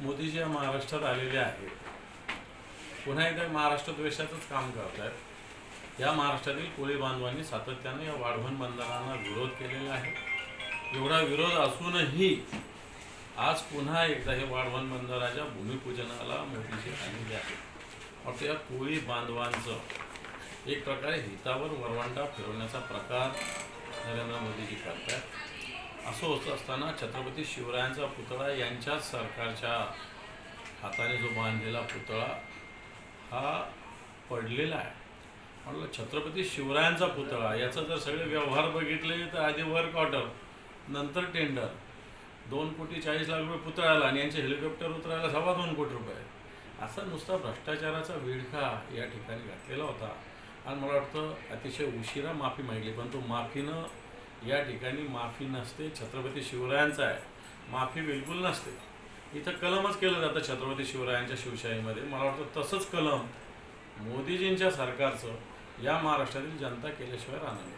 मोदीजी या महाराष्ट्रात आलेले आहेत. पुन्हा एकदा महाराष्ट्र द्वेषाचंच काम करत आहेत या महाराष्ट्रातील कोळी बांधवांनी सातत्यानं या वाढवण बंधनांना विरोध केलेला आहे. एवढा विरोध असूनही आज पुन्हा एकदा हे वाढवण बंदराच्या भूमिपूजनाला मोदीजी आलेले आहेत. वाटतं या कोळी बांधवांचं एक प्रकारे हितावर वरवंटा फिरवण्याचा प्रकार नरेंद्र मोदीजी करतात असं होत असताना छत्रपती शिवरायांचा पुतळा यांच्याच सरकारच्या हाताने जो बांधलेला पुतळा हा पडलेला आहे. म्हटलं छत्रपती शिवरायांचा पुतळा याचा जर सगळे व्यवहार बघितले तर आधी वर्क ऑर्डर नंतर टेंडर दोन कोटी चाळीस लाख रुपये पुतळ्याला आणि यांचे हेलिकॉप्टर उतरायला सव्वा दोन कोटी रुपये. असा नुसता भ्रष्टाचाराचा विळखा या ठिकाणी घातलेला होता. आणि मला वाटतं अतिशय उशिरा माफी मागली पण तो माफीनं या ठिकाणी माफी नसते छत्रपती शिवरायांचा आहे. माफी बिलकुल नसते. इथं कलमच केलं जातं छत्रपती शिवरायांच्या शिवशाहीमध्ये. मला वाटतं तसंच कलम मोदीजींच्या सरकारचं या महाराष्ट्रातील जनता केल्याशिवाय राहणार नाही.